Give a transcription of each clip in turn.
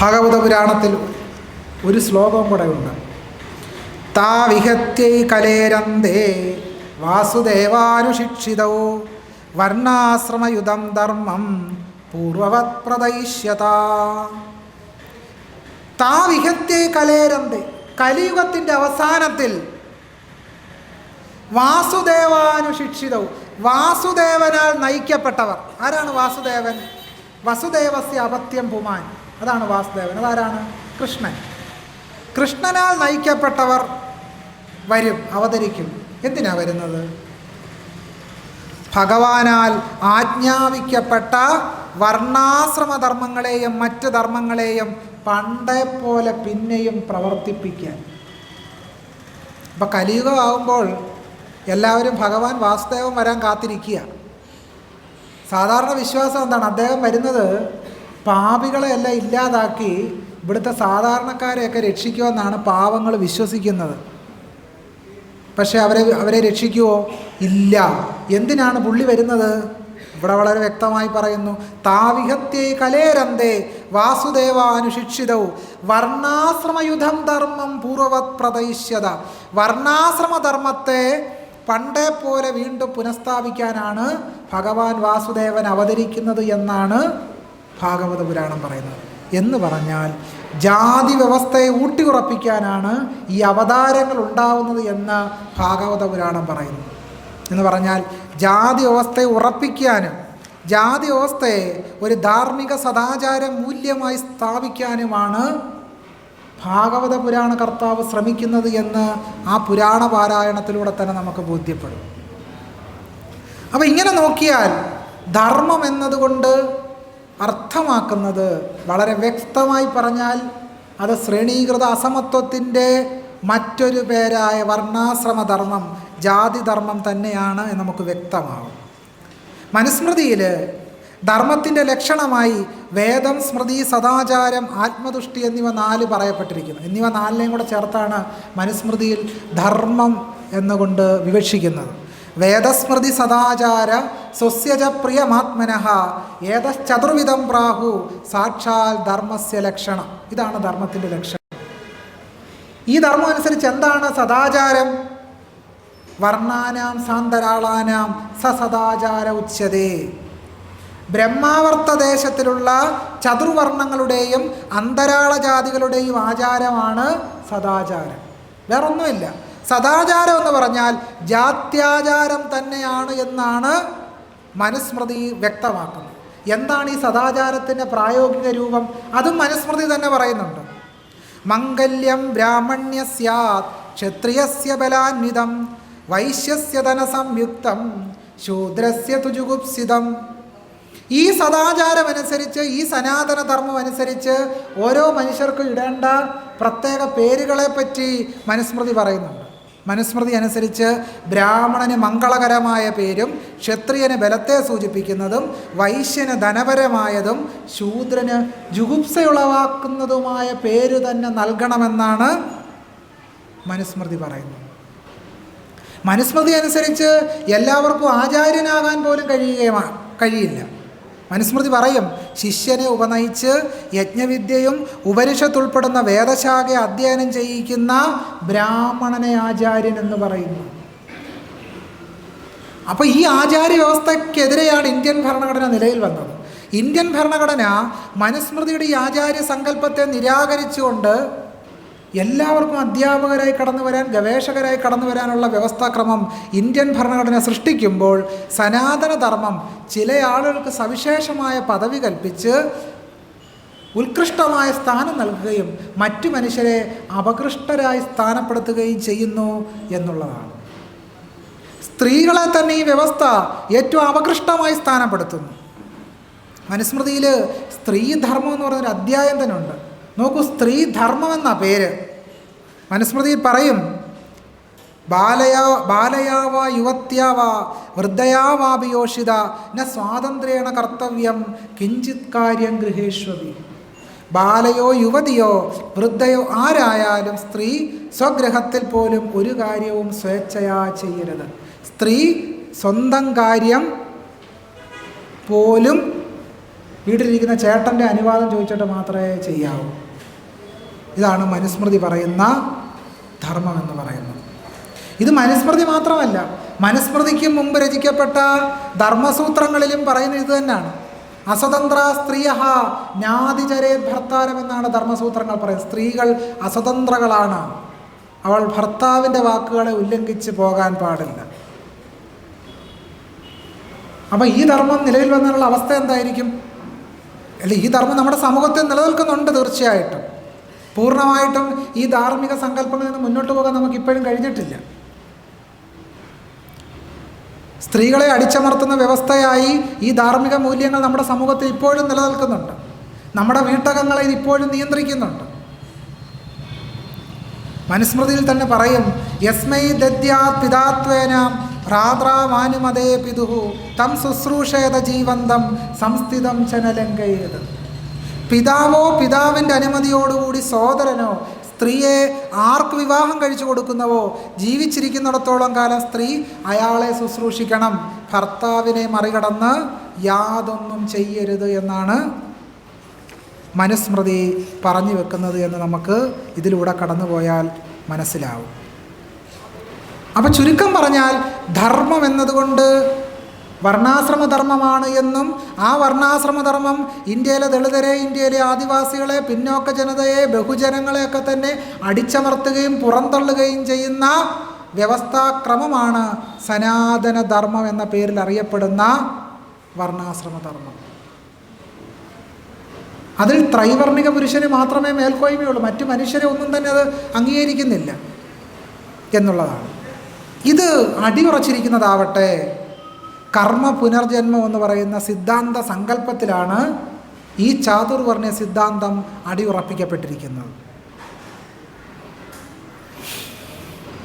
ഭാഗവത പുരാണത്തിൽ ഒരു ശ്ലോകം കൂടെ ഉണ്ട്. താ വിഹത്യൈ കലേരന്തേ വാസുദേവാനുശിക്ഷിതൗ വർണാശ്രമയുധം ധർമ്മം പൂർവവത് പ്രദയിഷ്യത താ കലേരന്തേ കലിയുഗത്തിന്റെ അവസാനത്തിൽ വാസുദേവാനുശിക്ഷിതൗ വാസുദേവനാൽ നയിക്കപ്പെട്ടവർ. ആരാണ് വാസുദേവൻ? വസുദേവസ്യ അപത്യം പുമാൻ. അതാണ് വാസുദേവൻ. അതാരാണ്? കൃഷ്ണൻ. കൃഷ്ണനാൽ നയിക്കപ്പെട്ടവർ വരും അവതരിക്കും. എന്തിനാ വരുന്നത്? ഭഗവാനാൽ ആജ്ഞാപിക്കപ്പെട്ട വർണാശ്രമധർമ്മങ്ങളെയും മറ്റ് ധർമ്മങ്ങളെയും പണ്ടേ പോലെ പിന്നെയും പ്രവർത്തിപ്പിക്കാൻ. ഇപ്പം കലിയുഗമാകുമ്പോൾ എല്ലാവരും ഭഗവാൻ വാസുദേവൻ വരാൻ കാത്തിരിക്കുക. സാധാരണ വിശ്വാസം എന്താണ്? അദ്ദേഹം വരുന്നത് പാപികളെയെല്ലാം ഇല്ലാതാക്കി ഇവിടുത്തെ സാധാരണക്കാരെയൊക്കെ രക്ഷിക്കുമെന്നാണ് പാവങ്ങൾ വിശ്വസിക്കുന്നത്. പക്ഷേ അവരെ അവരെ രക്ഷിക്കുവോ? ഇല്ല. എന്തിനാണ് പുള്ളി വരുന്നത്? ഇവിടെ വളരെ വ്യക്തമായി പറയുന്നു. താവിഹത്യേ കലേരന്തേ വാസുദേവാനുശിക്ഷിതൗ വർണാശ്രമയുധം ധർമ്മം പൂർവവത് പ്രദയിഷ്യത. വർണാശ്രമധർമ്മത്തെ പണ്ടേ പോലെ വീണ്ടും പുനഃസ്ഥാപിക്കാനാണ് ഭഗവാൻ വാസുദേവൻ അവതരിക്കുന്നത് എന്നാണ് ഭാഗവത പുരാണം പറയുന്നത്. എന്ന് പറഞ്ഞാൽ ജാതി വ്യവസ്ഥയെ ഊട്ടിയുറപ്പിക്കാനാണ് ഈ അവതാരങ്ങൾ ഉണ്ടാവുന്നത് എന്ന് ഭാഗവത പുരാണം പറയുന്നു. എന്ന് പറഞ്ഞാൽ ജാതി വ്യവസ്ഥയെ ഉറപ്പിക്കാനും ജാതി വ്യവസ്ഥയെ ഒരു ധാർമ്മിക സദാചാര മൂല്യമായി സ്ഥാപിക്കാനുമാണ് ഭാഗവത പുരാണ കർത്താവ് ശ്രമിക്കുന്നത് എന്ന് ആ പുരാണ പാരായണത്തിലൂടെ തന്നെ നമുക്ക് ബോധ്യപ്പെടും. അപ്പോൾ ഇങ്ങനെ നോക്കിയാൽ ധർമ്മം എന്നതുകൊണ്ട് അർത്ഥമാക്കുന്നത് വളരെ വ്യക്തമായി പറഞ്ഞാൽ അത് ശ്രേണീകൃത അസമത്വത്തിന്റെ മറ്റൊരു പേരായ വർണാശ്രമധർമ്മം ജാതിധർമ്മം തന്നെയാണ് എന്ന് നമുക്ക് വ്യക്തമാവും മനുസ്മൃതിയിൽ ധർമ്മത്തിന്റെ ലക്ഷണമായി വേദം സ്മൃതി സദാചാരം ആത്മദുഷ്ടി എന്നിവ നാല് പറയപ്പെട്ടിരിക്കുന്നു. എന്നിവ നാലിനെയും കൂടെ ചേർത്താണ് മനുസ്മൃതിയിൽ ധർമ്മം എന്നുകൊണ്ട് വിവക്ഷിക്കുന്നത്. വേദസ്മൃതി സദാചാര സ്വസ്യജ പ്രിയമാത്മന. ഏതശ്ചതുർവിധം പ്രാഹു സാക്ഷാൽ ധർമ്മസ്യ ലക്ഷണം. ഇതാണ് ധർമ്മത്തിന്റെ ലക്ഷണം. ഈ ധർമ്മം അനുസരിച്ച് എന്താണ് സദാചാരം? വർണാനാം സാന്തരാളാനാം സസദാചാര സദാചാര ഉച്ചതേ ദേശത്തിലുള്ള ചതുർവർണങ്ങളുടെയും അന്തരാളജാതികളുടെയും ആചാരമാണ് സദാചാരം. വേറൊന്നുമില്ല. സദാചാരം എന്ന് പറഞ്ഞാൽ ജാത്യാചാരം തന്നെയാണ് എന്നാണ് മനുസ്മൃതി വ്യക്തമാക്കുന്നത്. എന്താണ് ഈ സദാചാരത്തിന്റെ പ്രായോഗിക രൂപം? അതും മനുസ്മൃതി തന്നെ പറയുന്നുണ്ട്. മംഗല്യം ബ്രാഹ്മണ്യ സ്യാത് ക്ഷത്രിയസ്യ ബലാന്വിതം വൈശ്യസ്യ ധനസംയുക്തം ശൂദ്രസ്യ തുജുഗുപ്സിതം. ഈ സദാചാരം അനുസരിച്ച് ഈ സനാതന ധർമ്മം അനുസരിച്ച് ഓരോ മനുഷ്യർക്കും ഇടേണ്ട പ്രത്യേക പേരുകളെ പറ്റി മനുസ്മൃതി പറയുന്നുണ്ട്. മനുസ്മൃതി അനുസരിച്ച് ബ്രാഹ്മണന് മംഗളകരമായ പേരും ക്ഷത്രിയന് ബലത്തെ സൂചിപ്പിക്കുന്നതും വൈശ്യന് ധനപരമായതും ശൂദ്രന് ജുഗുപ്സയുളവാക്കുന്നതുമായ പേര് തന്നെ നൽകണമെന്നാണ് മനുസ്മൃതി പറയുന്നത്. മനുസ്മൃതി അനുസരിച്ച് എല്ലാവർക്കും ആചാര്യനാകാൻ പോലും കഴിയുകയാണ് കഴിയില്ല. മനുസ്മൃതി പറയും ശിഷ്യനെ ഉപനയിച്ച് യജ്ഞവിദ്യയും ഉപനിഷത്തുൾപ്പെടുന്ന വേദശാഖയെ അധ്യയനം ചെയ്യിക്കുന്ന ബ്രാഹ്മണനെ ആചാര്യൻ എന്ന് പറയുന്നു. അപ്പോൾ ഈ ആചാര്യ വ്യവസ്ഥയ്ക്കെതിരെയാണ് ഇന്ത്യൻ ഭരണഘടന നിലയിൽ വന്നത്. ഇന്ത്യൻ ഭരണഘടന മനുസ്മൃതിയുടെ ഈ ആചാര്യ സങ്കല്പത്തെ നിരാകരിച്ചുകൊണ്ട് എല്ലാവർക്കും അധ്യാപകരായി കടന്നു വരാൻ ഗവേഷകരായി കടന്നു വരാനുള്ള വ്യവസ്ഥാക്രമം ഇന്ത്യൻ ഭരണഘടന സൃഷ്ടിക്കുമ്പോൾ സനാതനധർമ്മം ചില ആളുകൾക്ക് സവിശേഷമായ പദവി കൽപ്പിച്ച് ഉത്കൃഷ്ടമായ സ്ഥാനം നൽകുകയും മറ്റു മനുഷ്യരെ അപകൃഷ്ടരായി സ്ഥാനപ്പെടുത്തുകയും ചെയ്യുന്നു എന്നുള്ളതാണ്. സ്ത്രീകളെ തന്നെ ഈ വ്യവസ്ഥ ഏറ്റവും അപകൃഷ്ടമായി സ്ഥാനപ്പെടുത്തുന്നു. മനുസ്മൃതിയിൽ സ്ത്രീധർമ്മം എന്ന് പറഞ്ഞൊരു അധ്യായം തന്നെ ഉണ്ട് നോക്കൂ സ്ത്രീധർമ്മം എന്ന പേര്. മനുസ്മൃതിയിൽ പറയും ബാലയാ ബാലയാവ യുവത്യാവ വൃദ്ധയാവാഭിയോഷിത ന സ്വാതന്ത്ര്യേണ കർത്തവ്യം കിഞ്ചിത് കാര്യം ഗൃഹേഷ്വതി. ബാലയോ യുവതിയോ വൃദ്ധയോ ആരായാലും സ്ത്രീ സ്വഗ്രഹത്തിൽ പോലും ഒരു കാര്യവും സ്വേച്ഛയാ ചെയ്യരുത്. സ്ത്രീ സ്വന്തം കാര്യം പോലും വീട്ടിലിരിക്കുന്ന ചേട്ടന്റെ അനുവാദം ചോദിച്ചിട്ട് മാത്രമേ ചെയ്യാവൂ. ഇതാണ് മനുസ്മൃതി പറയുന്ന ധർമ്മം എന്ന് പറയുന്നത്. ഇത് മനുസ്മൃതി മാത്രമല്ല മനുസ്മൃതിക്ക് മുമ്പ് രചിക്കപ്പെട്ട ധർമ്മസൂത്രങ്ങളിലും പറയുന്നത് ഇത് തന്നെയാണ്. അസ്വതന്ത്ര സ്ത്രീയ ജ്ഞാതിചരേ ഭർത്താരം എന്നാണ് ധർമ്മസൂത്രങ്ങൾ പറയുന്നത്. സ്ത്രീകൾ അസ്വതന്ത്രകളാണ്. അവൾ ഭർത്താവിന്റെ വാക്കുകളെ ഉല്ലംഘിച്ച് പോകാൻ പാടില്ല. അപ്പം ഈ ധർമ്മം നിലവിൽ വന്നാലുള്ള അവസ്ഥ എന്തായിരിക്കും? അല്ല ഈ ധർമ്മം നമ്മുടെ സമൂഹത്തിൽ നിലനിൽക്കുന്നുണ്ട് തീർച്ചയായിട്ടും. പൂർണമായിട്ടും ഈ ധാർമ്മിക സങ്കല്പങ്ങളിൽ നിന്ന് മുന്നോട്ട് പോകാൻ നമുക്ക് ഇപ്പോഴും കഴിഞ്ഞിട്ടില്ല. സ്ത്രീകളെ അടിച്ചമർത്തുന്ന വ്യവസ്ഥയായി ഈ ധാർമ്മിക മൂല്യങ്ങൾ നമ്മുടെ സമൂഹത്തിൽ ഇപ്പോഴും നിലനിൽക്കുന്നുണ്ട്. നമ്മുടെ വീട്ടകങ്ങളെ ഇത് ഇപ്പോഴും നിയന്ത്രിക്കുന്നുണ്ട്. മനുസ്മൃതിയിൽ തന്നെ പറയും യസ്മൈ ദദ്യാ പിതാത്വേന ഭ്രാത്രാമാനുമതേ പിതുഹു തം ശുശ്രൂഷേത ജീവന്തം സംസ്ഥിതം ചനലങ്കയത്. പിതാവോ പിതാവിന്റെ അനുമതിയോടുകൂടി സോദരനോ സ്ത്രീയെ ആർക്ക് വിവാഹം കഴിച്ചു കൊടുക്കുന്നവോ ജീവിച്ചിരിക്കുന്നിടത്തോളം കാലം സ്ത്രീ അയാളെ ശുശ്രൂഷിക്കണം. ഭർത്താവിനെ മറികടന്ന് യാതൊന്നും ചെയ്യരുത് എന്നാണ് മനുസ്മൃതി പറഞ്ഞു വെക്കുന്നത് എന്ന് നമുക്ക് ഇതിലൂടെ കടന്നുപോയാൽ മനസ്സിലാവും. അപ്പം ചുരുക്കം പറഞ്ഞാൽ ധർമ്മം എന്നതുകൊണ്ട് വർണാശ്രമധർമ്മമാണ് എന്നും ആ വർണാശ്രമധർമ്മം ഇന്ത്യയിലെ ദളിതരെ ഇന്ത്യയിലെ ആദിവാസികളെ പിന്നോക്ക ജനതയെ ബഹുജനങ്ങളെയൊക്കെ തന്നെ അടിച്ചമർത്തുകയും പുറന്തള്ളുകയും ചെയ്യുന്ന വ്യവസ്ഥാക്രമമാണ് സനാതനധർമ്മം എന്ന പേരിൽ അറിയപ്പെടുന്ന വർണാശ്രമധർമ്മം. അതിൽ ത്രൈവർണിക പുരുഷന് മാത്രമേ മേൽക്കോയ്മയുള്ളൂ. മറ്റു മനുഷ്യരെ ഒന്നും തന്നെ അത് അംഗീകരിക്കുന്നില്ല എന്നുള്ളതാണ്. ഇത് അടിയുറച്ചിരിക്കുന്നതാവട്ടെ. കർമ്മ പുനർജന്മം എന്ന് പറയുന്ന സിദ്ധാന്ത സങ്കല്പത്തിലാണ് ഈ ചാതുർവർണ സിദ്ധാന്തം അടിയുറപ്പിക്കപ്പെട്ടിരിക്കുന്നത്.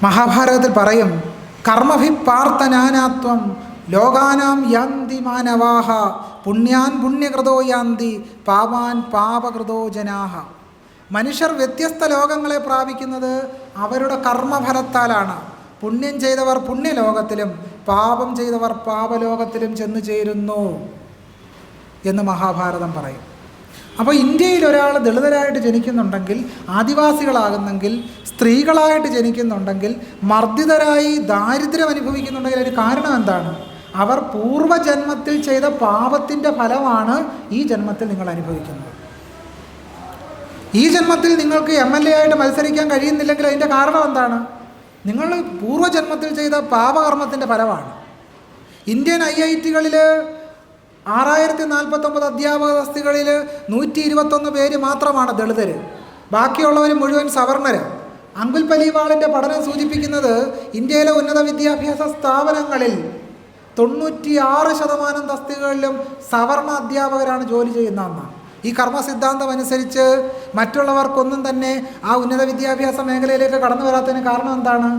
മഹാഭാരതത്തിൽ പറയും കർമ്മഭിപ്പാർത്ഥനാനാത്വം ലോകാനാം യാന്തി മാനവാഹ പുണ്യാൻ പുണ്യകൃതോ യാന്തി പാപാൻ പാപകൃതോ ജനാഹ. മനുഷ്യർ വ്യത്യസ്ത ലോകങ്ങളെ പ്രാപിക്കുന്നത് അവരുടെ കർമ്മഫലത്താലാണ്. പുണ്യം ചെയ്തവർ പുണ്യലോകത്തിലും പാപം ചെയ്തവർ പാപലോകത്തിലും ചെന്നു ചേരുന്നു എന്ന് മഹാഭാരതം പറയും. അപ്പോൾ ഇന്ത്യയിൽ ഒരാൾ ദളിതരായിട്ട് ജനിക്കുന്നുണ്ടെങ്കിൽ ആദിവാസികളാകുന്നെങ്കിൽ സ്ത്രീകളായിട്ട് ജനിക്കുന്നുണ്ടെങ്കിൽ മർദ്ദിതരായി ദാരിദ്ര്യം അനുഭവിക്കുന്നുണ്ടെങ്കിൽ അതിന് കാരണം എന്താണ്? അവർ പൂർവജന്മത്തിൽ ചെയ്ത പാപത്തിന്റെ ഫലമാണ് ഈ ജന്മത്തിൽ നിങ്ങൾ അനുഭവിക്കുന്നത്. ഈ ജന്മത്തിൽ നിങ്ങൾക്ക് എം എൽ എ ആയിട്ട് മത്സരിക്കാൻ കഴിയുന്നില്ലെങ്കിൽ അതിന്റെ കാരണം എന്താണ്? നിങ്ങൾ പൂർവജന്മത്തിൽ ചെയ്ത പാപകർമ്മത്തിന്റെ ഫലമാണ്. ഇന്ത്യൻ ഐ ഐ ടികളിൽ ആറായിരത്തി നാൽപ്പത്തൊമ്പത് അധ്യാപക തസ്തികളിൽ നൂറ്റി ഇരുപത്തൊന്ന് പേര് മാത്രമാണ് ദളിതർ ബാക്കിയുള്ളവർ മുഴുവൻ സവർണർ അങ്കുൽ പലിവാളിന്റെ പഠനം സൂചിപ്പിക്കുന്നത് ഇന്ത്യയിലെ ഉന്നത വിദ്യാഭ്യാസ സ്ഥാപനങ്ങളിൽ തൊണ്ണൂറ്റിയാറ് ശതമാനം തസ്തികകളിലും സവർണ അധ്യാപകരാണ് ജോലി ചെയ്യുന്നതെന്നാണ് ഈ കർമ്മ സിദ്ധാന്തം അനുസരിച്ച് മറ്റുള്ളവർക്കൊന്നും തന്നെ ആ ഉന്നത വിദ്യാഭ്യാസ മേഖലയിലേക്ക് കടന്നു വരാത്തതിന് കാരണം എന്താണ്?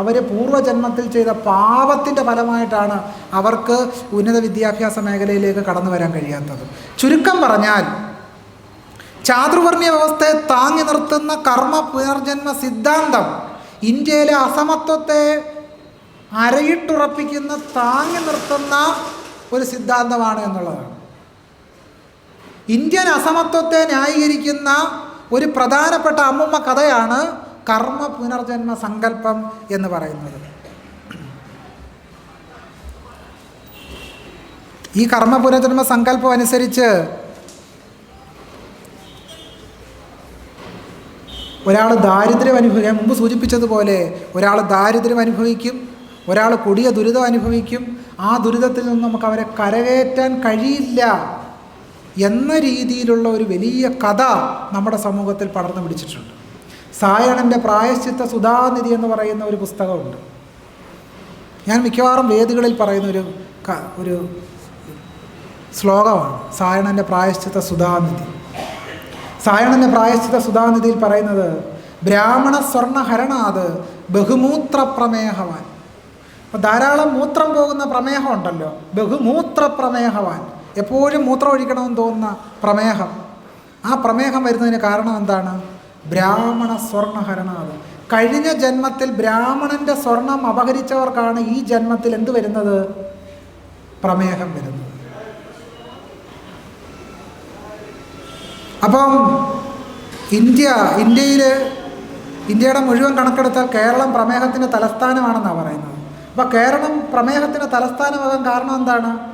അവർ പൂർവജന്മത്തിൽ ചെയ്ത പാപത്തിന്റെ ഫലമായിട്ടാണ് അവർക്ക് ഉന്നത വിദ്യാഭ്യാസ മേഖലയിലേക്ക് കടന്നു വരാൻ കഴിയാത്തത്. ചുരുക്കം പറഞ്ഞാൽ ചാതുർവർണീയ വ്യവസ്ഥയെ താങ്ങി നിർത്തുന്ന കർമ്മ പുനർജന്മ സിദ്ധാന്തം ഇന്ത്യയിലെ അസമത്വത്തെ അരയിട്ടുറപ്പിക്കുന്ന താങ്ങി നിർത്തുന്ന ഒരു സിദ്ധാന്തമാണ് എന്നുള്ളതാണ്. ഇന്ത്യൻ അസമത്വത്തെ ന്യായീകരിക്കുന്ന ഒരു പ്രധാനപ്പെട്ട അമ്മുമ്മ കഥയാണ് കർമ്മ പുനർജന്മ സങ്കല്പം എന്ന് പറയുന്നത്. ഈ കർമ്മ പുനർജന്മ സങ്കല്പം അനുസരിച്ച് ഒരാൾ ദാരിദ്ര്യം അനുഭവിക്കും ഞാൻ മുമ്പ് സൂചിപ്പിച്ചതുപോലെ ഒരാൾ ദാരിദ്ര്യം അനുഭവിക്കും ഒരാൾ കൊടിയ ദുരിതം അനുഭവിക്കും. ആ ദുരിതത്തിൽ നിന്ന് നമുക്ക് അവരെ കരകയറ്റാൻ കഴിയില്ല. എന്ന രീതിയിലുള്ള ഒരു വലിയ കഥ നമ്മുടെ സമൂഹത്തിൽ പടർന്നു പിടിച്ചിട്ടുണ്ട്. സായണന്റെ പ്രായശ്ചിത്ത സുധാനിധി എന്ന് പറയുന്ന ഒരു പുസ്തകമുണ്ട്. ഞാൻ മിക്കവാറും വേദികളിൽ പറയുന്ന ഒരു ഒരു ശ്ലോകമാണ് സായണന്റെ പ്രായശ്ചിത്ത സുധാനിധി. സായണന്റെ പ്രായശ്ചിത്ത സുധാനിധിയിൽ പറയുന്നത് ബ്രാഹ്മണ സ്വർണ ഹരണാത് ബഹുമൂത്ര പ്രമേഹവാൻ അപ്പോൾ ധാരാളം മൂത്രം പോകുന്ന പ്രമേഹമുണ്ടല്ലോ ബഹുമൂത്ര പ്രമേഹവാൻ എപ്പോഴും മൂത്രം ഒഴിക്കണമെന്ന് തോന്നുന്ന പ്രമേഹം. ആ പ്രമേഹം വരുന്നതിന് കാരണം എന്താണ്? ബ്രാഹ്മണ സ്വർണഹരണാത് കഴിഞ്ഞ ജന്മത്തിൽ ബ്രാഹ്മണന്റെ സ്വർണം അപഹരിച്ചവർക്കാണ് ഈ ജന്മത്തിൽ എന്ത് വരുന്നത്? പ്രമേഹം വരുന്നത്. അപ്പം ഇന്ത്യ ഇന്ത്യയിൽ ഇന്ത്യയുടെ മുഴുവൻ കണക്കെടുത്താൽ കേരളം പ്രമേഹത്തിന്റെ തലസ്ഥാനമാണെന്നാണ് പറയുന്നത്. അപ്പോൾ കേരളം പ്രമേഹത്തിന്റെ തലസ്ഥാനമാകാൻ കാരണം എന്താണ്?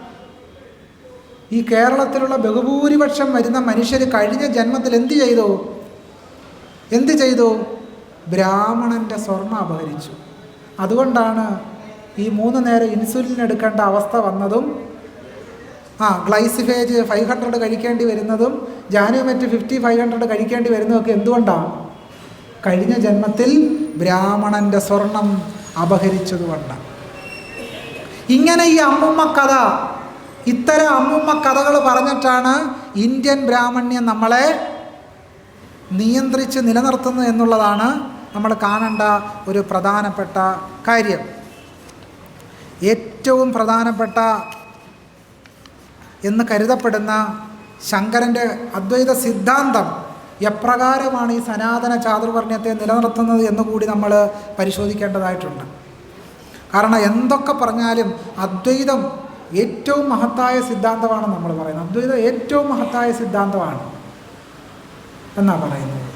ഈ കേരളത്തിലുള്ള ബഹുഭൂരിപക്ഷം വരുന്ന മനുഷ്യർ കഴിഞ്ഞ ജന്മത്തിൽ എന്ത് ചെയ്തു? എന്ത് ചെയ്തു? ബ്രാഹ്മണന്റെ സ്വർണം അപഹരിച്ചു. അതുകൊണ്ടാണ് ഈ മൂന്ന് നേരം ഇൻസുലിൻ എടുക്കേണ്ട അവസ്ഥ വന്നതും ആ ഗ്ലൈസിഫേജ് ഫൈവ് ഹൺഡ്രഡ് കഴിക്കേണ്ടി വരുന്നതും ജാനുമെറ്റ് ഫിഫ്റ്റി ഫൈവ് ഹൺഡ്രഡ് കഴിക്കേണ്ടി വരുന്നതൊക്കെ എന്തുകൊണ്ടാണ് കഴിഞ്ഞ ജന്മത്തിൽ ബ്രാഹ്മണന്റെ സ്വർണം അപഹരിച്ചതുകൊണ്ടാണ് ഇങ്ങനെ ഈ അമ്മുമ്മ കഥ ഇത്തരം അമ്മുമ്മ കഥകൾ പറഞ്ഞിട്ടാണ് ഇന്ത്യൻ ബ്രാഹ്മണ്യം നമ്മളെ നിയന്ത്രിച്ച് നിലനിർത്തുന്നു എന്നുള്ളതാണ് നമ്മൾ കാണേണ്ട ഒരു പ്രധാനപ്പെട്ട കാര്യം. ഏറ്റവും പ്രധാനപ്പെട്ട എന്ന് കരുതപ്പെടുന്ന ശങ്കരന്റെ അദ്വൈത സിദ്ധാന്തം എപ്രകാരമാണ് ഈ സനാതന ചാതുർവർണയത്തെ നിലനിർത്തുന്നത് എന്നുകൂടി നമ്മൾ പരിശോധിക്കേണ്ടതായിട്ടുണ്ട്. കാരണം എന്തൊക്കെ പറഞ്ഞാലും അദ്വൈതം ഏറ്റവും മഹത്തായ സിദ്ധാന്തമാണ് നമ്മൾ പറയുന്നത്. അദ്വൈതം ഏറ്റവും മഹത്തായ സിദ്ധാന്തമാണ് എന്നാ പറയുന്നത്.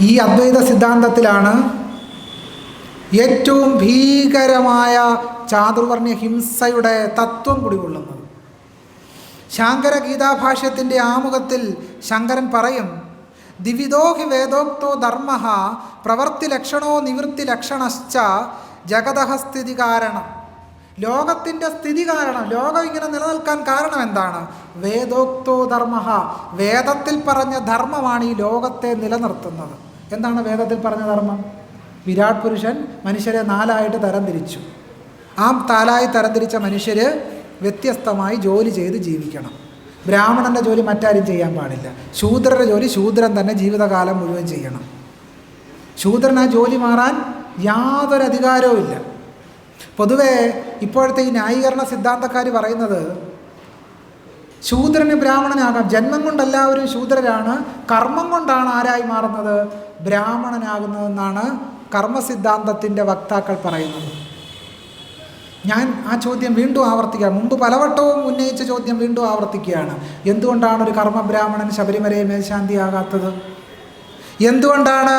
ഈ അദ്വൈത സിദ്ധാന്തത്തിലാണ് ഏറ്റവും ഭീകരമായ ചാതുർവർണ ഹിംസയുടെ തത്വം കുടികൊള്ളുന്നത്. ശാങ്കര ഗീതാഭാഷ്യത്തിന്റെ ആമുഖത്തിൽ ശങ്കരൻ പറയും ദിവിദോഹി വേദോക്തോ ധർമ്മ പ്രവർത്തി ലക്ഷണോ നിവൃത്തി ലക്ഷണശ്ച ജഗതഃ സ്ഥിതി കാരണം ലോകത്തിന്റെ സ്ഥിതി കാരണം ലോകം ഇങ്ങനെ നിലനിൽക്കാൻ കാരണം എന്താണ്? വേദോക്തോ ധർമ്മ. വേദത്തിൽ പറഞ്ഞ ധർമ്മമാണ് ഈ ലോകത്തെ നിലനിർത്തുന്നത്. എന്താണ് വേദത്തിൽ പറഞ്ഞ ധർമ്മം? വിരാട് പുരുഷൻ മനുഷ്യരെ നാലായിട്ട് തരംതിരിച്ചു. ആ താലായി തരംതിരിച്ച മനുഷ്യർ വ്യത്യസ്തമായി ജോലി ചെയ്ത് ജീവിക്കണം. ബ്രാഹ്മണന്റെ ജോലി മറ്റാരും ചെയ്യാൻ പാടില്ല. ശൂദ്രരുടെ ജോലി ശൂദ്രൻ തന്നെ ജീവിതകാലം മുഴുവൻ ചെയ്യണം. ശൂദ്രൻ ആ ജോലി മാറാൻ യാതൊരു അധികാരവും ഇല്ല. പൊതുവേ ഇപ്പോഴത്തെ ഈ ന്യായീകരണ സിദ്ധാന്തക്കാർ പറയുന്നത് ശൂദ്രന് ബ്രാഹ്മണനാകാം. ജന്മം കൊണ്ട് എല്ലാവരും ശൂദ്രരാണ്. കർമ്മം കൊണ്ടാണ് ആരായി മാറുന്നത്? ബ്രാഹ്മണനാകുന്നതെന്നാണ് കർമ്മസിദ്ധാന്തത്തിന്റെ വക്താക്കൾ പറയുന്നത്. ഞാൻ ആ ചോദ്യം വീണ്ടും ആവർത്തിക്കാം. മുമ്പ് പലവട്ടവും ഉന്നയിച്ച ചോദ്യം വീണ്ടും ആവർത്തിക്കുകയാണ്. എന്തുകൊണ്ടാണ് ഒരു കർമ്മബ്രാഹ്മണൻ ശബരിമലയെ മേൽശാന്തിയാകാത്തത്? എന്തുകൊണ്ടാണ്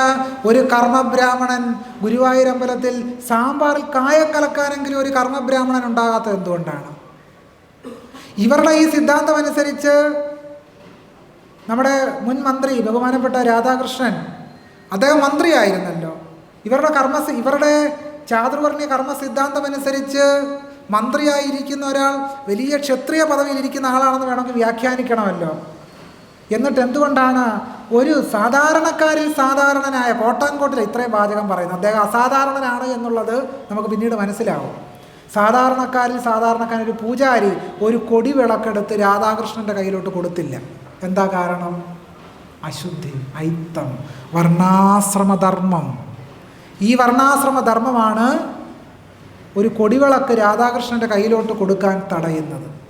ഒരു കർമ്മബ്രാഹ്മണൻ ഗുരുവായൂരമ്പലത്തിൽ സാമ്പാറിൽ കായം കലക്കാനെങ്കിലും ഒരു കർമ്മബ്രാഹ്മണൻ ഉണ്ടാകാത്തത് എന്തുകൊണ്ടാണ്? ഇവരുടെ ഈ സിദ്ധാന്തം അനുസരിച്ച് നമ്മുടെ മുൻ മന്ത്രി ബഹുമാനപ്പെട്ട രാധാകൃഷ്ണൻ അദ്ദേഹം മന്ത്രിയായിരുന്നല്ലോ. ഇവരുടെ കർമ്മ ഇവരുടെ ചാതുർവർണ കർമ്മ സിദ്ധാന്തം അനുസരിച്ച് മന്ത്രിയായിരിക്കുന്ന ഒരാൾ വലിയ ക്ഷത്രിയ പദവിയിലിരിക്കുന്ന ആളാണെന്ന് വേണമെങ്കിൽ വ്യാഖ്യാനിക്കണമല്ലോ. എന്നിട്ട് എന്തുകൊണ്ടാണ് ഒരു സാധാരണക്കാരിൽ സാധാരണനായ കോട്ടാൻകോട്ടിൽ ഇത്രയും വാചകം പറയുന്നത്? അദ്ദേഹം അസാധാരണനാണ് എന്നുള്ളത് നമുക്ക് പിന്നീട് മനസ്സിലാവും. സാധാരണക്കാരിൽ സാധാരണക്കാരൻ ഒരു പൂജാരി ഒരു കൊടി വിളക്കെടുത്ത് രാധാകൃഷ്ണന്റെ കയ്യിലോട്ട് കൊടുത്തില്ല. എന്താ കാരണം? അശുദ്ധി ഐത്തം വർണാശ്രമധർമ്മം. ഈ വർണാശ്രമധർമ്മമാണ് ഒരു കൊടിവിളക്ക് രാധാകൃഷ്ണന്റെ കയ്യിലോട്ട് കൊടുക്കാൻ തടയുന്നത്.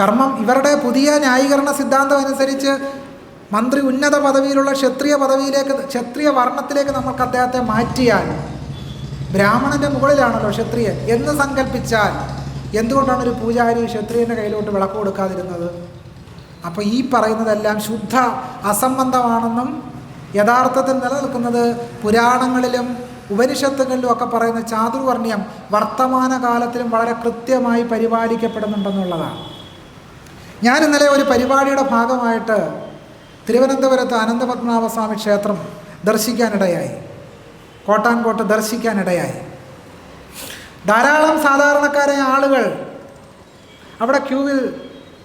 കർമ്മം ഇവരുടെ പുതിയ ന്യായീകരണ സിദ്ധാന്തം അനുസരിച്ച് മന്ത്രി ഉന്നത പദവിയിലുള്ള ക്ഷത്രിയ പദവിയിലേക്ക് ക്ഷത്രിയ വർണത്തിലേക്ക് നമുക്ക് അദ്ദേഹത്തെ മാറ്റിയാൽ ബ്രാഹ്മണന്റെ മുകളിലാണല്ലോ ക്ഷത്രിയൻ എന്ന് സങ്കല്പിച്ചാൽ എന്തുകൊണ്ടാണ് ഒരു പൂജാരി ക്ഷത്രിയന്റെ കയ്യിലോട്ട് വിളക്ക് കൊടുക്കാതിരുന്നത്? അപ്പോൾ ഈ പറയുന്നതെല്ലാം ശുദ്ധ അസംബന്ധമാണെന്നും യഥാർത്ഥത്തിൽ നിലനിൽക്കുന്നത് പുരാണങ്ങളിലും ഉപനിഷത്തുകളിലും ഒക്കെ പറയുന്ന ചാതുർവർണ്യം വർത്തമാനകാലത്തിലും വളരെ കൃത്യമായി പരിപാലിക്കപ്പെടുന്നുണ്ടെന്നുള്ളതാണ്. ഞാൻ ഇന്നലെ ഒരു പരിപാടിയുടെ ഭാഗമായിട്ട് തിരുവനന്തപുരത്ത് അനന്തപത്മനാഭസ്വാമി ക്ഷേത്രം ദർശിക്കാനിടയായി. കോട്ടാൻകോട്ട് ദർശിക്കാനിടയായി. ധാരാളം സാധാരണക്കാരായ ആളുകൾ അവിടെ ക്യൂവിൽ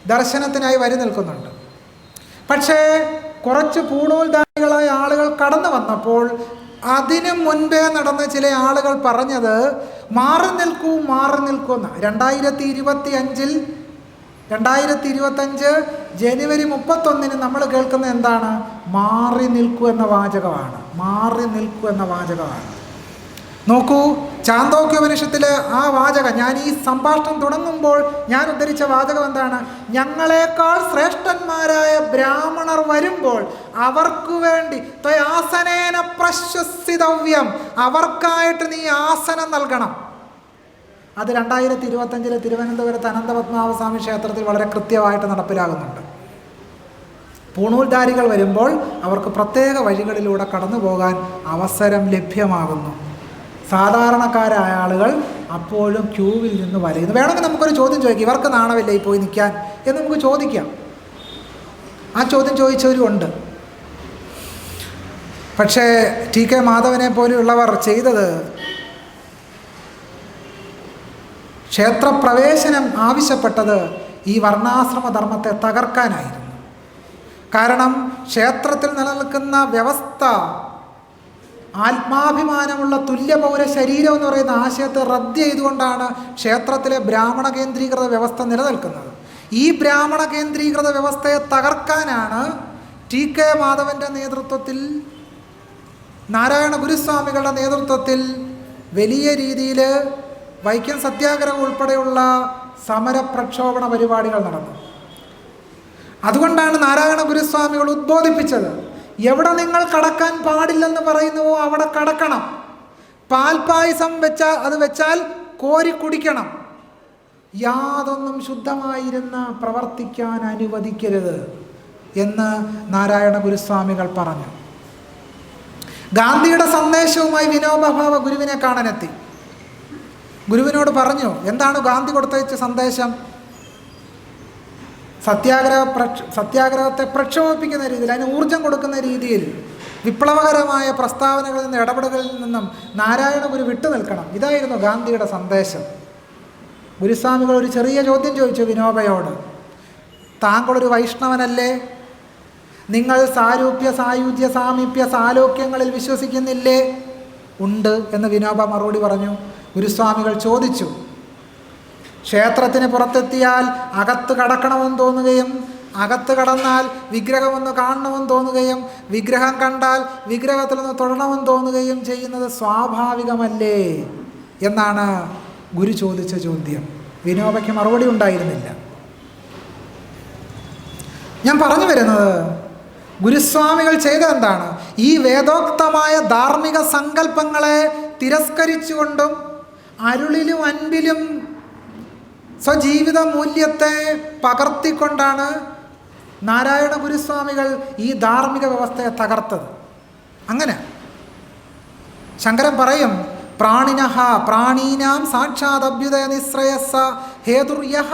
ദർശനത്തിനായി വരി നിൽക്കുന്നുണ്ട്. പക്ഷേ കുറച്ച് പൂണൂൽദാനികളായ ആളുകൾ കടന്നു വന്നപ്പോൾ അതിനു മുൻപേ നടന്ന ചില ആളുകൾ പറഞ്ഞത് മാറി നിൽക്കൂ മാറി നിൽക്കൂ എന്ന് രണ്ടായിരത്തി ഇരുപത്തി അഞ്ചിൽ രണ്ടായിരത്തി ഇരുപത്തഞ്ച് ജനുവരി മുപ്പത്തൊന്നിന് നമ്മൾ കേൾക്കുന്ന എന്താണ്? മാറി നിൽക്കൂ എന്ന വാചകമാണ്. മാറി നിൽക്കൂ എന്ന വാചകമാണ്. നോക്കൂ ചാന്തോക്യോപനിഷത്തിലെ ആ വാചകം ഞാൻ ഈ സംഭാഷണം തുടങ്ങുമ്പോൾ ഞാൻ ഉദ്ധരിച്ച വാചകം എന്താണ്? ഞങ്ങളെക്കാൾ ശ്രേഷ്ഠന്മാരായ ബ്രാഹ്മണർ വരുമ്പോൾ അവർക്ക് വേണ്ടി ത്വയാസനേന പ്രശ്വസിതവ്യം. അവർക്കായിട്ട് നീ ആസനം നൽകണം. അത് രണ്ടായിരത്തി ഇരുപത്തഞ്ചിലെ തിരുവനന്തപുരത്ത് അനന്തപത്മനാഭസ്വാമി ക്ഷേത്രത്തിൽ വളരെ കൃത്യമായിട്ട് നടപ്പിലാകുന്നുണ്ട്. പൂണൂൽധാരികൾ വരുമ്പോൾ അവർക്ക് പ്രത്യേക വഴികളിലൂടെ കടന്നു പോകാൻ അവസരം ലഭ്യമാകുന്നു. സാധാരണക്കാരായ ആളുകൾ അപ്പോഴും ക്യൂവിൽ നിന്ന് വലയുന്നു. വേണമെങ്കിൽ നമുക്കൊരു ചോദ്യം ചോദിക്കാം. ഇവർക്ക് നാണമില്ല പോയി നിൽക്കാൻ? എന്ന് നമുക്ക് ചോദിക്കാം. ആ ചോദ്യം ചോദിച്ചവരും ഉണ്ട്. പക്ഷേ ടി കെ മാധവനെ പോലെയുള്ളവർ ചെയ്തത് ക്ഷേത്രപ്രവേശനം ആവശ്യപ്പെട്ടത് ഈ വർണാശ്രമ ധർമ്മത്തെ തകർക്കാനായിരുന്നു. കാരണം ക്ഷേത്രത്തിൽ നിലനിൽക്കുന്ന വ്യവസ്ഥ ആത്മാഭിമാനമുള്ള തുല്യപൗര ശരീരം എന്ന് പറയുന്ന ആശയത്തെ റദ്ദ് ചെയ്തുകൊണ്ടാണ് ക്ഷേത്രത്തിലെ ബ്രാഹ്മണ കേന്ദ്രീകൃത വ്യവസ്ഥ നിലനിൽക്കുന്നത്. ഈ ബ്രാഹ്മണ കേന്ദ്രീകൃത വ്യവസ്ഥയെ തകർക്കാനാണ് ടി കെ മാധവന്റെ നേതൃത്വത്തിൽ നാരായണ ഗുരുസ്വാമികളുടെ നേതൃത്വത്തിൽ വലിയ രീതിയിൽ വൈക്കം സത്യാഗ്രഹം ഉൾപ്പെടെയുള്ള സമര പ്രക്ഷോഭണ പരിപാടികൾ നടന്നു. അതുകൊണ്ടാണ് നാരായണ ഗുരുസ്വാമികൾ ഉദ്ബോധിപ്പിച്ചത് എവിടെ നിങ്ങൾ കടക്കാൻ പാടില്ലെന്ന് പറയുന്നുവോ അവിടെ കടക്കണം. പാൽപായസം വെച്ചാൽ അത് വെച്ചാൽ കോരി കുടിക്കണം. യാതൊന്നും ശുദ്ധമായിരുന്ന പ്രവർത്തിക്കാൻ അനുവദിക്കരുത് എന്ന് നാരായണ ഗുരുസ്വാമികൾ പറഞ്ഞു. ഗാന്ധിയുടെ സന്ദേശവുമായി വിനോബഭാവ ഗുരുവിനെ കാണാനെത്തി. ഗുരുവിനോട് പറഞ്ഞു എന്താണ് ഗാന്ധി കൊടുത്തയച്ച സന്ദേശം? സത്യാഗ്രഹ പ്രക്ഷ സത്യാഗ്രഹത്തെ പ്രക്ഷോഭിപ്പിക്കുന്ന രീതിയിൽ അതിന് ഊർജം കൊടുക്കുന്ന രീതിയിൽ വിപ്ലവകരമായ പ്രസ്താവനകളിൽ നിന്ന് ഇടപെടലുകളിൽ നിന്നും നാരായണ ഗുരു വിട്ടു നിൽക്കണം. ഇതായിരുന്നു ഗാന്ധിയുടെ സന്ദേശം. ഗുരുസ്വാമികൾ ഒരു ചെറിയ ചോദ്യം ചോദിച്ചു വിനോബയോട്. താങ്കളൊരു വൈഷ്ണവനല്ലേ? നിങ്ങൾ സാരൂപ്യ സായുജ്യ സാമീപ്യ സാലോക്യങ്ങളിൽ വിശ്വസിക്കുന്നില്ലേ? ഉണ്ട് എന്ന് വിനോബ മറുപടി പറഞ്ഞു. ഗുരുസ്വാമികൾ ചോദിച്ചു ക്ഷേത്രത്തിന് പുറത്തെത്തിയാൽ അകത്ത് കടക്കണമെന്ന് തോന്നുകയും അകത്ത് കടന്നാൽ വിഗ്രഹമൊന്ന് കാണണമെന്ന് തോന്നുകയും വിഗ്രഹം കണ്ടാൽ വിഗ്രഹത്തിൽ വിഗ്രഹത്തിലൊന്ന് തൊടണമെന്ന് തോന്നുകയും ചെയ്യുന്നത് സ്വാഭാവികമല്ലേ? എന്നാണ് ഗുരു ചോദിച്ച ചോദ്യം. വിനോബയ്ക്ക് മറുപടി ഉണ്ടായിരുന്നില്ല. ഞാൻ പറഞ്ഞു വരുന്നത് ഗുരുസ്വാമികൾ ചെയ്തതെന്താണ്? ഈ വേദോക്തമായ ധാർമ്മിക സങ്കല്പങ്ങളെ തിരസ്കരിച്ചുകൊണ്ടും അരുളിലും അൻപിലും സ്വജീവിത മൂല്യത്തെ പകർത്തിക്കൊണ്ടാണ് നാരായണ ഗുരുസ്വാമികൾ ഈ ധാർമ്മിക വ്യവസ്ഥയെ തകർത്തത്. അങ്ങനെ ശങ്കരൻ പറയും പ്രാണിനഹ പ്രാണീനാം സാക്ഷാത് അഭ്യുദയ നിശ്രയസ ഹേതുർയഹ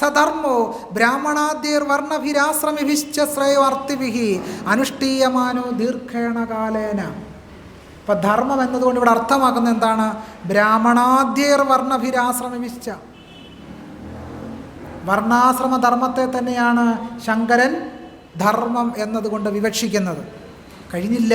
സധർമ്മോ ബ്രാഹ്മണാദ്യർ വർണഭിരാശ്രമിഭിശ്ച ശ്രേയവർത്തിഭിഹി അനുഷ്ഠീയമാനോ ദീർഘേണ കാലേന ഇപ്പം ധർമ്മം എന്നതുകൊണ്ട് ഇവിടെ അർത്ഥമാക്കുന്നത് എന്താണ്? ബ്രാഹ്മണാദ്യർ വർണഭിരാശ്രമിച്ച വർണാശ്രമ ധർമ്മത്തെ തന്നെയാണ് ശങ്കരൻ ധർമ്മം എന്നതുകൊണ്ട് വിവക്ഷിക്കുന്നത്. കഴിഞ്ഞില്ല.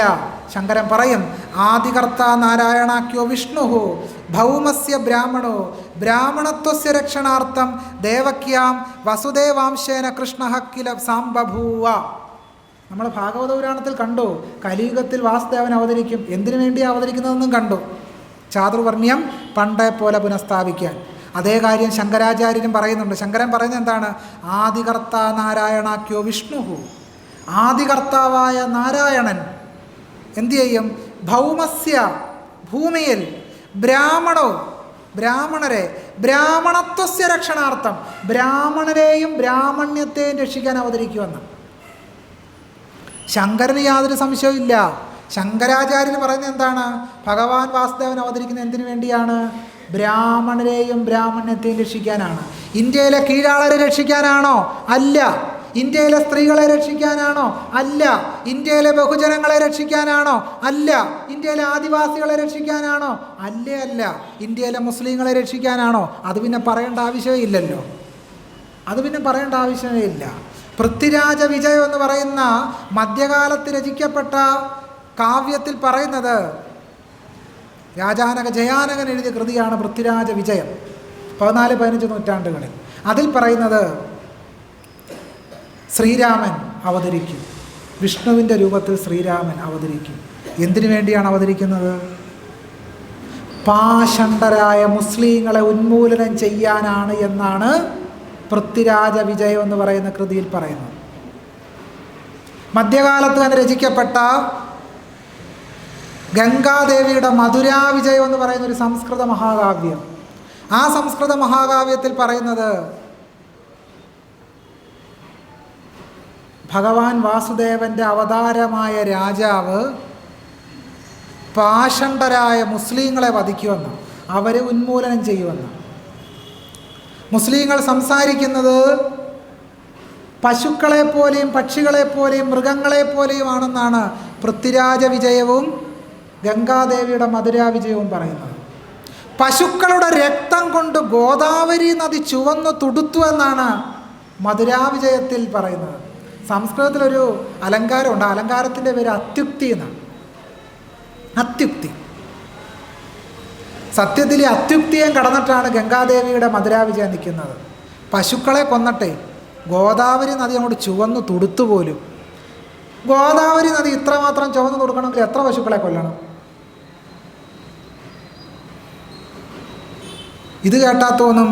ശങ്കരൻ പറയും ആദികർത്ത നാരായണാക്യോ വിഷ്ണുഹോ ഭൗമസ്യ ബ്രാഹ്മണോ ബ്രാഹ്മണത്വസ്യ രക്ഷണാർത്ഥം ദേവക്യാം വസുദേവാംശേന കൃഷ്ണ കില സാംബഭൂവ. നമ്മൾ ഭാഗവത പുരാണത്തിൽ കണ്ടോ? കലിയുഗത്തിൽ വാസുദേവൻ അവതരിക്കും. എന്തിനു വേണ്ടി അവതരിക്കുന്നതെന്നും കണ്ടോ? ചാതുർവർണ്യം പണ്ടേ പോലെ പുനഃസ്ഥാപിക്കാൻ. അതേ കാര്യം ശങ്കരാചാര്യനും പറയുന്നുണ്ട്. ശങ്കരൻ പറയുന്നത് എന്താണ്? ആദികർത്ത നാരായണാക്യോ വിഷ്ണു. ആദികർത്താവായ നാരായണൻ എന്തു ചെയ്യും? ഭൗമസ്യ ഭൂമിയിൽ ബ്രാഹ്മണോ? ബ്രാഹ്മണരെ. ബ്രാഹ്മണത്വസ്യ രക്ഷണാർത്ഥം. ബ്രാഹ്മണരെയും ബ്രാഹ്മണ്യത്തെയും രക്ഷിക്കാൻ അവതരിക്കുമെന്ന്. ശങ്കരന് യാതൊരു സംശയവും ഇല്ല ശങ്കരാചാര്യന് പറയുന്നത് എന്താണ്? ഭഗവാൻ വാസുദേവൻ അവതരിക്കുന്ന എന്തിനു വേണ്ടിയാണ്? ബ്രാഹ്മണരെയും ബ്രാഹ്മണ്യത്തെയും രക്ഷിക്കാനാണ്. ഇന്ത്യയിലെ കീഴാളരെ രക്ഷിക്കാനാണോ? അല്ല. ഇന്ത്യയിലെ സ്ത്രീകളെ രക്ഷിക്കാനാണോ? അല്ല. ഇന്ത്യയിലെ ബഹുജനങ്ങളെ രക്ഷിക്കാനാണോ? അല്ല. ഇന്ത്യയിലെ ആദിവാസികളെ രക്ഷിക്കാനാണോ? അല്ലേ അല്ല. ഇന്ത്യയിലെ മുസ്ലിങ്ങളെ രക്ഷിക്കാനാണോ? അത് പിന്നെ പറയേണ്ട ആവശ്യമേ ഇല്ലല്ലോ. അത് പിന്നെ പറയേണ്ട ആവശ്യമേ ഇല്ല. പൃഥ്വിരാജ വിജയം എന്ന് പറയുന്ന മധ്യകാലത്ത് രചിക്കപ്പെട്ട കാവ്യത്തിൽ പറയുന്നത് രാജാനക ജയാനകൻ എഴുതിയ കൃതിയാണ് പൃഥ്വിരാജ വിജയം പതിനാല് പതിനഞ്ച് നൂറ്റാണ്ടുകളിൽ. അതിൽ പറയുന്നത് ശ്രീരാമൻ അവതരിക്കും. വിഷ്ണുവിന്റെ രൂപത്തിൽ ശ്രീരാമൻ അവതരിക്കും. എന്തിനു വേണ്ടിയാണ് അവതരിക്കുന്നത്? പാഷണ്ഡരായ മുസ്ലിങ്ങളെ ഉന്മൂലനം ചെയ്യാനാണ് എന്നാണ് പൃഥ്വിരാജ വിജയം എന്ന് പറയുന്ന കൃതിയിൽ പറയുന്നു. മധ്യകാലത്ത് തന്നെ രചിക്കപ്പെട്ട ഗംഗാദേവിയുടെ മധുരാവിജയം എന്ന് പറയുന്ന ഒരു സംസ്കൃത മഹാകാവ്യം. ആ സംസ്കൃത മഹാകാവ്യത്തിൽ പറയുന്നത് ഭഗവാൻ വാസുദേവന്റെ അവതാരമായ രാജാവ് പാഷണ്ഡരായ മുസ്ലിങ്ങളെ വധിക്കുമെന്ന് അവരെ ഉന്മൂലനം ചെയ്യുമെന്ന്. മുസ്ലിങ്ങൾ സംസാരിക്കുന്നത് പശുക്കളെ പോലെയും പക്ഷികളെ പോലെയും മൃഗങ്ങളെ പോലെയും ആണെന്നാണ് പൃഥ്വിരാജ വിജയവും ഗംഗാദേവിയുടെ മധുരാ വിജയവും പറയുന്നത്. പശുക്കളുടെ രക്തം കൊണ്ട് ഗോദാവരി നദി ചുവന്നു തുടുത്തു എന്നാണ് മധുരാ വിജയത്തിൽ പറയുന്നത്. സംസ്കൃതത്തിലൊരു അലങ്കാരമുണ്ട്. അലങ്കാരത്തിന്റെ പേര് അത്യുക്തി എന്നാണ്. അത്യുക്തി. സത്യത്തിൽ ഈ അത്യുക്തിയും കടന്നിട്ടാണ് ഗംഗാദേവിയുടെ മധുരാ വിജയം നിൽക്കുന്നത്. പശുക്കളെ കൊന്നട്ടെ ഗോദാവരി നദി അങ്ങോട്ട് ചുവന്നു തുടുത്തു പോലും. ഗോദാവരി നദി ഇത്രമാത്രം ചുവന്ന് തുടുക്കണമെങ്കിൽ എത്ര പശുക്കളെ കൊല്ലണം? ഇത് കേട്ടാൽ തോന്നും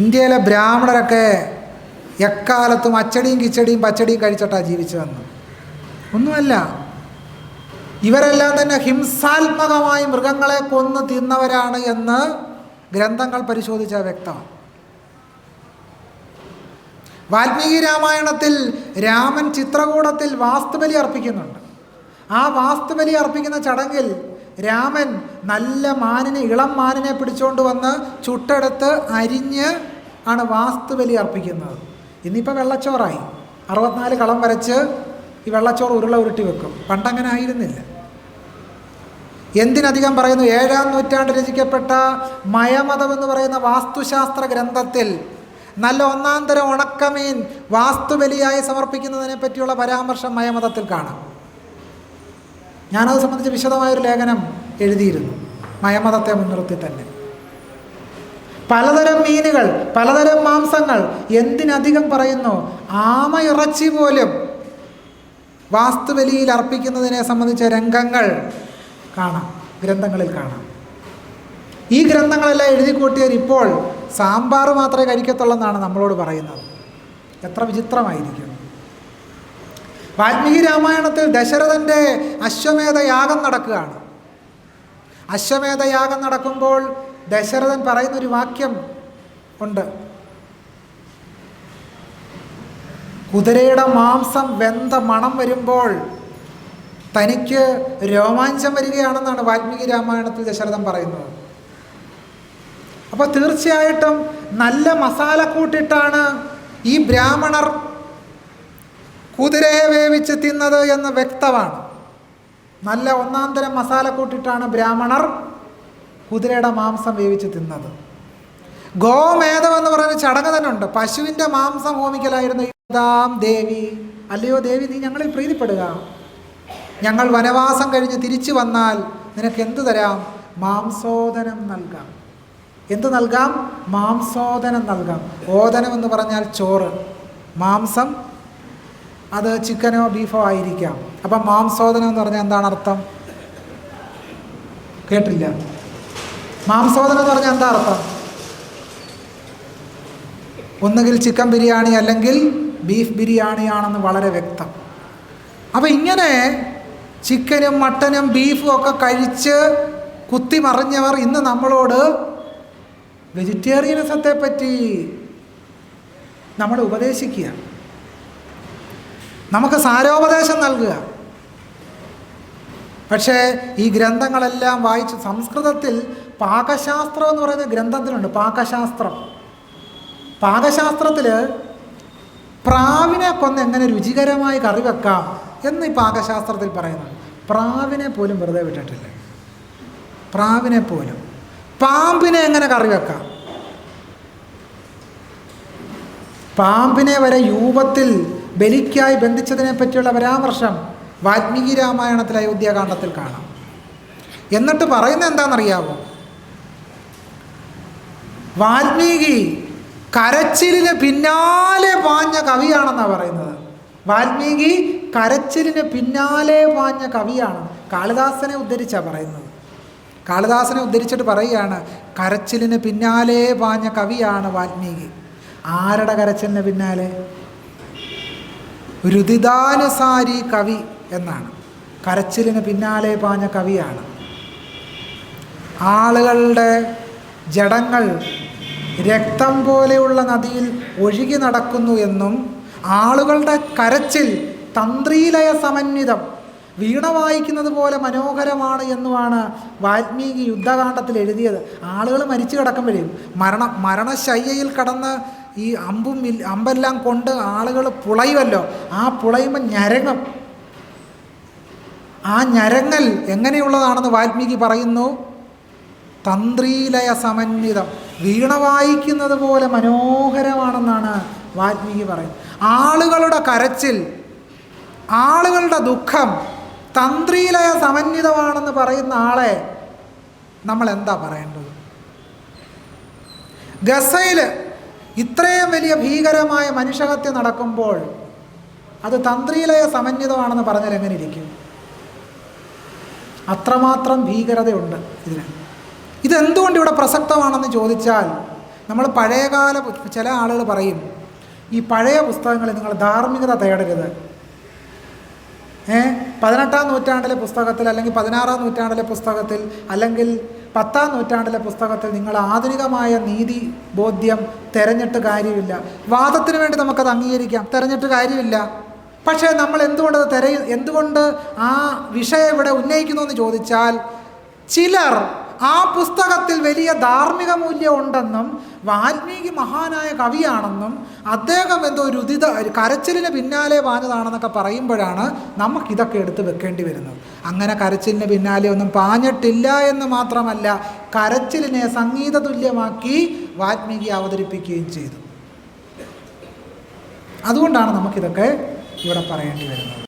ഇന്ത്യയിലെ ബ്രാഹ്മണരൊക്കെ എക്കാലത്തും അച്ചടിയും കിച്ചടിയും പച്ചടിയും കഴിച്ചിട്ടാണ് ജീവിച്ചതെന്ന്. ഒന്നുമല്ല. ഇവരെല്ലാം തന്നെ ഹിംസാത്മകമായി മൃഗങ്ങളെ കൊന്നു തിന്നവരാണ് എന്ന് ഗ്രന്ഥങ്ങൾ പരിശോധിച്ച വ്യക്തമാണ്. വാൽമീകി രാമായണത്തിൽ രാമൻ ചിത്രകൂടത്തിൽ വാസ്തുബലി അർപ്പിക്കുന്നുണ്ട്. ആ വാസ്തുബലി അർപ്പിക്കുന്ന ചടങ്ങിൽ രാമൻ നല്ല മാനിനെ ഇളം മാനിനെ പിടിച്ചുകൊണ്ട് വന്ന് ചുട്ടെടുത്ത് അരിഞ്ഞ് ആണ് വാസ്തുബലി അർപ്പിക്കുന്നത്. ഇന്നിപ്പോൾ വെള്ളച്ചോറായി. അറുപത്തിനാല് കളം വരച്ച് ഈ വെള്ളച്ചോറ് ഉരുള ഉരുട്ടി വെക്കും. പണ്ടങ്ങനെ ആയിരുന്നില്ല. എന്തിനധികം പറയുന്നു? ഏഴാം നൂറ്റാണ്ട് രചിക്കപ്പെട്ട മയമതം എന്ന് പറയുന്ന വാസ്തുശാസ്ത്ര ഗ്രന്ഥത്തിൽ നല്ല ഒന്നാം തരം ഉണക്കമീൻ വാസ്തുബലിയായി സമർപ്പിക്കുന്നതിനെ പറ്റിയുള്ള പരാമർശം മയമതത്തിൽ കാണാം. ഞാനത് സംബന്ധിച്ച് വിശദമായൊരു ലേഖനം എഴുതിയിരുന്നു. മയമതത്തെ മുൻനിർത്തി തന്നെ. പലതരം മീനുകൾ പലതരം മാംസങ്ങൾ എന്തിനധികം പറയുന്നു? ആമ ഇറച്ചി പോലും വാസ്തുബലിയിൽ അർപ്പിക്കുന്നതിനെ സംബന്ധിച്ച രംഗങ്ങൾ കാണാം ഗ്രന്ഥങ്ങളിൽ കാണാം. ഈ ഗ്രന്ഥങ്ങളെല്ലാം എഴുതി കൂട്ടിയവർ ഇപ്പോൾ സാമ്പാർ മാത്രമേ കഴിക്കത്തുള്ളെന്നാണ് നമ്മളോട് പറയുന്നത്. എത്ര വിചിത്രമായിരിക്കും. വാൽമീകി രാമായണത്തിൽ ദശരഥന്റെ അശ്വമേധ യാഗം നടക്കുകയാണ്. അശ്വമേധ യാഗം നടക്കുമ്പോൾ ദശരഥൻ പറയുന്നൊരു വാക്യം ഉണ്ട്. കുതിരയുടെ മാംസം വെന്ത മണം വരുമ്പോൾ തനിക്ക് രോമാഞ്ചം വരികയാണെന്നാണ് വാൽമീകി രാമായണത്തിൽ ദശരഥൻ പറയുന്നത്. അപ്പോൾ തീർച്ചയായിട്ടും നല്ല മസാല കൂട്ടിട്ടാണ് ഈ ബ്രാഹ്മണർ കുതിരയെ വേവിച്ച് തിന്നത് എന്ന് വ്യക്തമാണ്. നല്ല ഒന്നാം തരം മസാല കൂട്ടിട്ടാണ് ബ്രാഹ്മണർ കുതിരയുടെ മാംസം വേവിച്ച് തിന്നത്. ഗോമേധം എന്ന് പറയുന്ന ചടങ്ങ് തന്നെ ഉണ്ട്. പശുവിന്റെ മാംസം ഹോമിക്കലായിരുന്നു ദേവി. അല്ലയോ ദേവി നീ ഞങ്ങളിൽ പ്രീതിപ്പെടുക. ഞങ്ങൾ വനവാസം കഴിഞ്ഞ് തിരിച്ചു വന്നാൽ നിനക്ക് എന്തു തരാം? മാംസോദനം നൽകാം. എന്ത് നൽകാം? മാംസോദനം നൽകാം. ഓദനം എന്ന് പറഞ്ഞാൽ ചോറ്. മാംസം അത് ചിക്കനോ ബീഫോ ആയിരിക്കാം. അപ്പം മാംസോദനം എന്ന് പറഞ്ഞാൽ എന്താണ് അർത്ഥം? കേട്ടില്ല. മാംസോദനം എന്ന് പറഞ്ഞാൽ എന്താ അർത്ഥം? ഒന്നുകിൽ ചിക്കൻ ബിരിയാണി അല്ലെങ്കിൽ ബീഫ് ബിരിയാണിയാണെന്ന് വളരെ വ്യക്തം. അപ്പോൾ ഇങ്ങനെ ചിക്കനും മട്ടനും ബീഫും ഒക്കെ കഴിച്ച് കുത്തിമറിഞ്ഞവർ ഇന്ന് നമ്മളോട് വെജിറ്റേറിയനിസത്തെ പറ്റി നമ്മളെ ഉപദേശിക്കുക. നമുക്ക് സാരോപദേശം നൽകുക. പക്ഷേ ഈ ഗ്രന്ഥങ്ങളെല്ലാം വായിച്ച് സംസ്കൃതത്തിൽ പാകശാസ്ത്രം എന്ന് പറയുന്ന ഗ്രന്ഥത്തിലുണ്ട്. പാകശാസ്ത്രം. പാകശാസ്ത്രത്തിൽ പ്രാവിനെ കൊന്ന് എങ്ങനെ രുചികരമായി കറി വെക്കാം? എന്ന് ഈ പാകശാസ്ത്രത്തിൽ പറയുന്നു പ്രാവിനെ പോലും വെറുതെ വിട്ടിട്ടില്ല. പ്രാവിനെ പോലും. പാമ്പിനെ എങ്ങനെ കറി വെക്കാം? പാമ്പിനെ വരെ യൂപത്തിൽ ബലിക്കായി ബന്ധിച്ചതിനെ പറ്റിയുള്ള പരാമർശം വാൽമീകി രാമായണത്തിൽ അയോധ്യാകാന്ഡത്തിൽ കാണാം. എന്നിട്ട് പറയുന്നത് എന്താണെന്നറിയാമോ വാൽമീകി കരച്ചിലിന് പിന്നാലെ പാഞ്ഞ കവിയാണെന്നാണ് പറയുന്നത്. വാൽമീകി കരച്ചിലിന് പിന്നാലെ പാഞ്ഞ കവിയാണ് കാളിദാസനെ ഉദ്ധരിച്ചാണ് പറയുന്നത്. കാളിദാസനെ ഉദ്ധരിച്ചിട്ട് പറയുകയാണ് കരച്ചിലിന് പിന്നാലെ പാഞ്ഞ കവിയാണ് വാൽമീകി. ആരുടെ കരച്ചിലിന് പിന്നാലെ? രുദിതാനുസാരി കവി എന്നാണ്. കരച്ചിലിന് പിന്നാലെ പാഞ്ഞ കവിയാണ്. ആളുകളുടെ ജഡങ്ങൾ രക്തം പോലെയുള്ള നദിയിൽ ഒഴുകി നടക്കുന്നു എന്നും ആളുകളുടെ കരച്ചിൽ തന്ത്രീലയ സമന്വിതം വീണ വായിക്കുന്നത് പോലെ മനോഹരമാണ് എന്നുമാണ് വാൽമീകി യുദ്ധകാണ്ഡത്തിൽ എഴുതിയത്. ആളുകൾ മരിച്ചു കിടക്കുമ്പോഴേ മരണ മരണശയ്യയിൽ കടന്ന് ഈ അമ്പും അമ്പെല്ലാം കൊണ്ട് ആളുകൾ പുളയുമല്ലോ ആ പുളയുമ്പോൾ ഞരങ്ങും. ആ ഞരങ്ങൽ എങ്ങനെയുള്ളതാണെന്ന് വാൽമീകി പറയുന്നു? തന്ത്രീലയ സമന്വിതം. വീണ വായിക്കുന്നത് പോലെ മനോഹരമാണെന്നാണ് വാൽമീകി പറയുന്നത്. ആളുകളുടെ കരച്ചിൽ ആളുകളുടെ ദുഃഖം തന്ത്രിയിലയ സമന്വിതമാണെന്ന് പറയുന്ന ആളെ നമ്മൾ എന്താ പറയേണ്ടത്? ഗസയിൽ ഇത്രയും വലിയ ഭീകരമായ മനുഷ്യഹത്യ നടക്കുമ്പോൾ അത് തന്ത്രിയിലയ സമന്വിതമാണെന്ന് പറഞ്ഞാൽ എങ്ങനെ ഇരിക്കും? അത്രമാത്രം ഭീകരതയുണ്ട് ഇതിന്. ഇതെന്തുകൊണ്ട് ഇവിടെ പ്രസക്തമാണെന്ന് ചോദിച്ചാൽ നമ്മൾ പഴയകാല ചില ആളുകൾ പറയും ഈ പഴയ പുസ്തകങ്ങളിൽ നിങ്ങൾ ധാർമ്മികത തേടരുത്. ഏ? പതിനെട്ടാം നൂറ്റാണ്ടിലെ പുസ്തകത്തിൽ അല്ലെങ്കിൽ പതിനാറാം നൂറ്റാണ്ടിലെ പുസ്തകത്തിൽ അല്ലെങ്കിൽ പത്താം നൂറ്റാണ്ടിലെ പുസ്തകത്തിൽ നിങ്ങൾ ആധുനികമായ നീതി ബോധ്യം തെരഞ്ഞിട്ട് കാര്യമില്ല. വാദത്തിന് വേണ്ടി നമുക്കത് അംഗീകരിക്കാം. തെരഞ്ഞിട്ട് കാര്യമില്ല. പക്ഷേ നമ്മൾ എന്തുകൊണ്ട് തിരയ എന്തുകൊണ്ട് ആ വിഷയം ഇവിടെ ഉന്നയിക്കുന്നു എന്ന് ചോദിച്ചാൽ ചിലർ ആ പുസ്തകത്തിൽ വലിയ ധാർമ്മിക മൂല്യം ഉണ്ടെന്നും വാൽമീകി മഹാനായ കവിയാണെന്നും അദ്ദേഹം എന്തോ ഒരു ഒരു കരച്ചിലിന് പിന്നാലെ പാഞ്ഞതാണെന്നൊക്കെ പറയുമ്പോഴാണ് നമുക്കിതൊക്കെ എടുത്ത് വെക്കേണ്ടി വരുന്നത്. അങ്ങനെ കരച്ചിലിന് പിന്നാലെ ഒന്നും പാഞ്ഞിട്ടില്ല എന്ന് മാത്രമല്ല കരച്ചിലിനെ സംഗീത തുല്യമാക്കി വാൽമീകി അവതരിപ്പിക്കുകയും ചെയ്തു. അതുകൊണ്ടാണ് നമുക്കിതൊക്കെ ഇവിടെ പറയേണ്ടി വരുന്നത്.